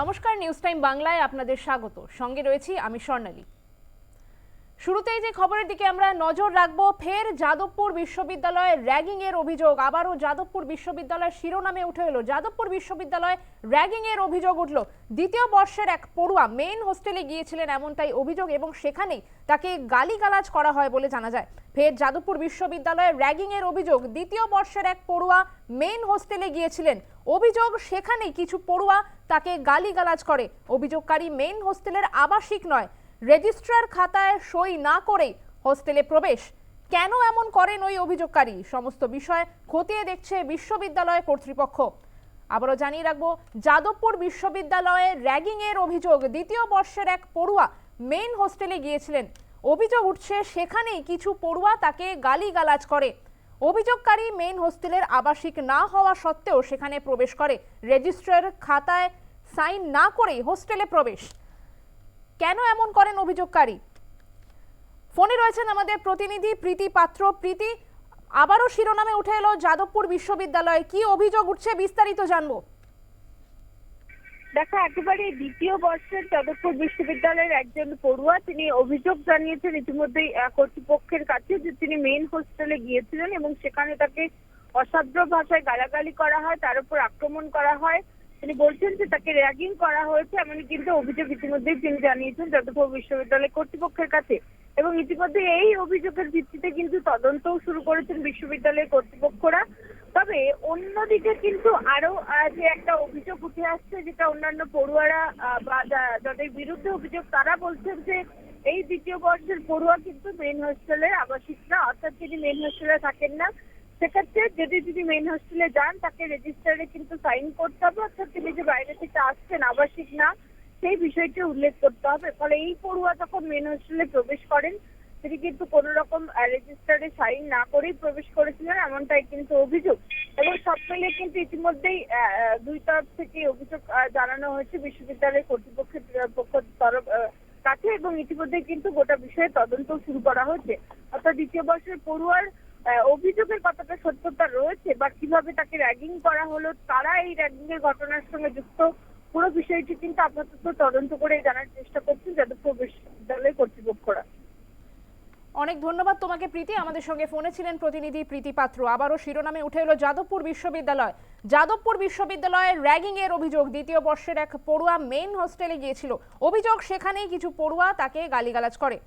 নমস্কার news time বাংলায় আপনাদের স্বাগত। সঙ্গে রয়েছি আমি স্বর্ণালী। শুরুতেই যে খবরের দিকে আমরা নজর রাখব, ফের যাদবপুর বিশ্ববিদ্যালয়ে র্যাগিং এর অভিযোগ। আবারও যাদবপুর বিশ্ববিদ্যালয়ের শিরোনামে উঠে এলো। যাদবপুর বিশ্ববিদ্যালয়ে র্যাগিং এর অভিযোগ উঠল। দ্বিতীয় বর্ষের এক পড়ুয়া মেইন হোস্টেলে গিয়েছিলেন এমনটাই অভিযোগ এবং সেখানেই তাকে গালিগালাজ করা হয় বলে জানা যায়। ফের যাদবপুর বিশ্ববিদ্যালয়ে র্যাগিং এর অভিযোগ। দ্বিতীয় বর্ষের এক পড়ুয়া মেইন হোস্টেলে গিয়েছিলেন। অভিযোগ সেখানেই কিছু পড়ুয়া তাকে গালিগালাজ করে। অভিযোগকারী মেইন হোস্টেলের আবাসিক নয় রেজিস্ট্রার খাতায় সই না করেই হোস্টেলে প্রবেশ। কেন এমন করেন ওই অভিযোগকারী? সমস্ত বিষয় খতিয়ে দেখছে বিশ্ববিদ্যালয় কর্তৃপক্ষ। আবারও জানিয়ে রাখব, যাদবপুর বিশ্ববিদ্যালয়ে র্যাগিং এর অভিযোগ দ্বিতীয় বর্ষের এক পড়ুয়া মেইন হোস্টেলে গিয়েছিলেন। অভিযোগ উঠছে সেখানেই কিছু পড়ুয়া তাকে গালিগালাজ করে। অভিযোগকারী মেইন হোস্টেলের আবাসিক না হওয়া সত্ত্বেও সেখানে প্রবেশ করে। রেজিস্ট্রার খাতায় সাইন না করেই হোস্টেলে প্রবেশ। কেন এমন করেন অভিযোগকারী? ফোনে রয়েছেন আমাদের প্রতিনিধি প্রীতি পাত্র। প্রীতি, আবারও শিরোনামে উঠে এলো যাদবপুর বিশ্ববিদ্যালয়ে। কি অভিযোগ উঠছে বিস্তারিত জানব। দেখা, একেবারে দ্বিতীয় বর্ষের যাদবপুর বিশ্ববিদ্যালয়ের একজন পড়ুয়া, তিনি অভিযোগ জানিয়েছেন ইতিমধ্যেই কর্তৃপক্ষের কাছে যে তিনি মেইন হোস্টেলে গিয়েছিলেন এবং সেখানে তাকে অসাধ্য ভাষায় গালাগালি করা হয়, তার উপর আক্রমণ করা হয়। তিনি বলছেন যে তাকে র্যাগিং করা হয়েছে এমন কিন্তু অভিযোগ ইতিমধ্যেই তিনি জানিয়েছেন যাদবপুর বিশ্ববিদ্যালয় কর্তৃপক্ষের কাছে। এবং ইতিমধ্যে এই অভিযোগের ভিত্তিতে কিন্তু তদন্তও শুরু করেছেন বিশ্ববিদ্যালয়ের কর্তৃপক্ষরা। তবে অন্যদিকে কিন্তু আরও যে একটা অভিযোগ উঠে আসছে, যেটা অন্যান্য পড়ুয়ারা বা যাদের বিরুদ্ধে অভিযোগ, তারা বলছেন যে এই দ্বিতীয় বর্ষের পড়ুয়া কিন্তু মেন হোস্টেলের আবাসিক না অর্থাৎ তিনি মেন হোস্টেলে থাকেন না সেক্ষেত্রে যদি তিনি মেইন হোস্টেলে যান, তাকে রেজিস্টারে কিন্তু সাইন করতে হবে, অর্থাৎ তিনি যে বাইরে থেকে আসছেন, আবাসিক না, সেই বিষয়টি উল্লেখ করতে হবে। ফলে এই পড়ুয়া যখন মেইন হোস্টেলে প্রবেশ করেন, তিনি কিন্তু কোনো রকম রেজিস্টারে সাইন না করেই প্রবেশ করেছিলেন, এমনটাই কিন্তু অভিযোগ। এবং সব মিলিয়ে কিন্তু ইতিমধ্যেই দুই তরফ থেকে অভিযোগ জানানো হয়েছে বিশ্ববিদ্যালয়ের কর্তৃপক্ষের পক্ষ তরফ কাছে, এবং ইতিমধ্যে কিন্তু গোটা বিষয়ে তদন্ত শুরু করা হয়েছে। অর্থাৎ দ্বিতীয় বর্ষের পড়ুয়ার অভিযোগের কতটা সত্যতা রয়েছে বা কীভাবে তাকে র্যাগিং করা হলো, তারা এই র্যাগিং এর ঘটনার সঙ্গে যুক্ত? পুরো বিষয়টি কিন্তু আপাতত তদন্ত করে জানার চেষ্টা করছেন যাদবপুর বিশ্ববিদ্যালয়ের কর্তৃপক্ষরা। অনেক ধন্যবাদ তোমাকে, প্রীতি। আমাদের সঙ্গে ফোনে ছিলেন প্রতিনিধি প্রীতি পাত্র। আবারও শিরোনামে উঠে এলো যাদবপুর বিশ্ববিদ্যালয়। যাদবপুর বিশ্ববিদ্যালয়ে র্যাগিং এর অভিযোগ দ্বিতীয় বর্ষের এক পড়ুয়া মেইন হোস্টেলে গিয়েছিল। অভিযোগ সেখানেই কিছু পড়ুয়া তাকে গালিগালাজ করে।